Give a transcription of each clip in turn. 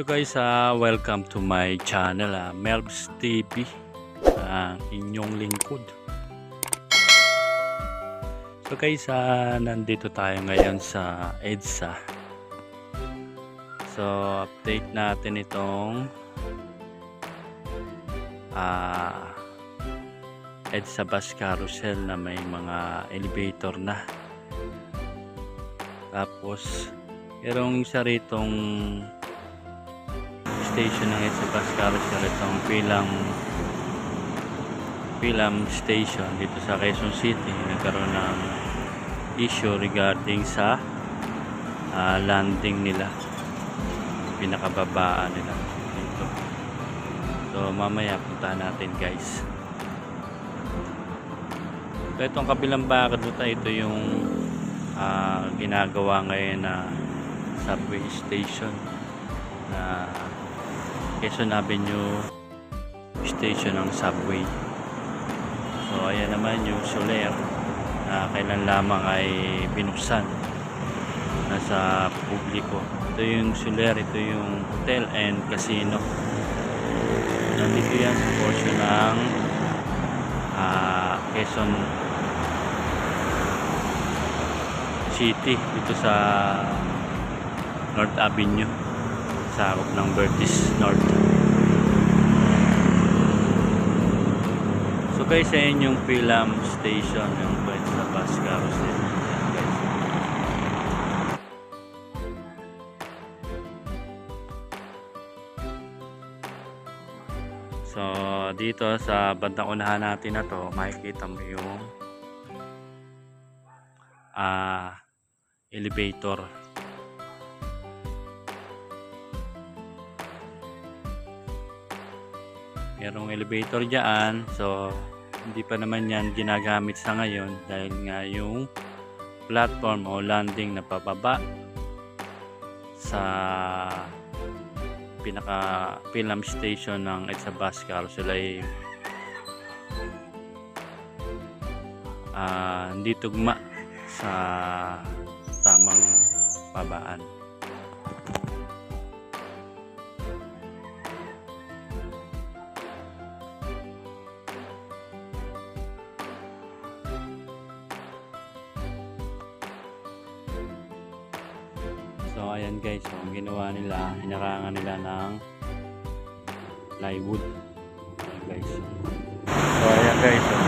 So guys, ah, welcome to my channel, ah, Melbs TV, ang inyong lingkod. So guys, ah, nandito tayo ngayon sa EDSA. So, update natin itong ah, EDSA bus carousel na may mga elevator na. Tapos, merong isa ritong station ng EDSA bus carousel itong Pilam Pilam Station dito sa Quezon City. Nagkaroon ng issue regarding sa ah, landing nila. Pinakababaan nila. Dito so mamaya puntahan natin guys. So itong kabilang bakod dito ito yung ah, ginagawa ngayon na subway station na Quezon Avenue station ng subway. So ayan naman yung Soler na kailan lamang ay binuksan nasa publiko. Ito yung Soler ito yung hotel and casino. Nandito yan sa portion ng ah, Quezon City dito sa North Avenue sakop ng Vertis North. So guys ayan yung Pilam Station yung pwede sa bus. So dito sa bandang unahan natin na to makikita mo yung ah elevator merong elevator dyan so hindi pa naman yan ginagamit sa ngayon dahil nga yung platform o landing na pababa sa pinaka film station ng bus carousel ay ah, hindi tugma sa tamang babaan So ayan guys, ang ginawa nila, hinarangan nila ng plywood. Ayan guys. So ayan guys. So,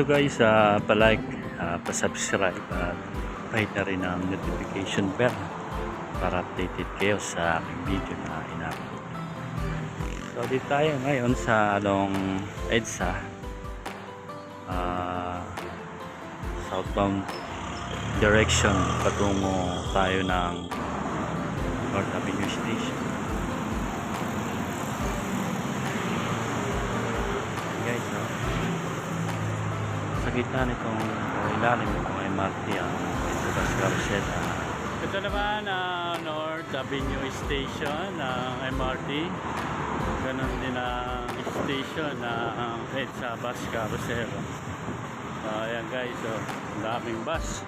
So guys, uh, palike, uh, pasubscribe at hit na rin ang notification bell para updated kayo sa aking video na ina-upload. So dito tayo ngayon sa along EDSA uh, southbound direction patungo tayo ng North Avenue Station. Guys, no? sa gitna nitong o ilalim nitong MRT ang Itugas Garcet. Ito naman ang North Avenue Station ng MRT. Ganon din ang station ng EDSA Bus Carousel. So, ayan guys, so, ang daming bus.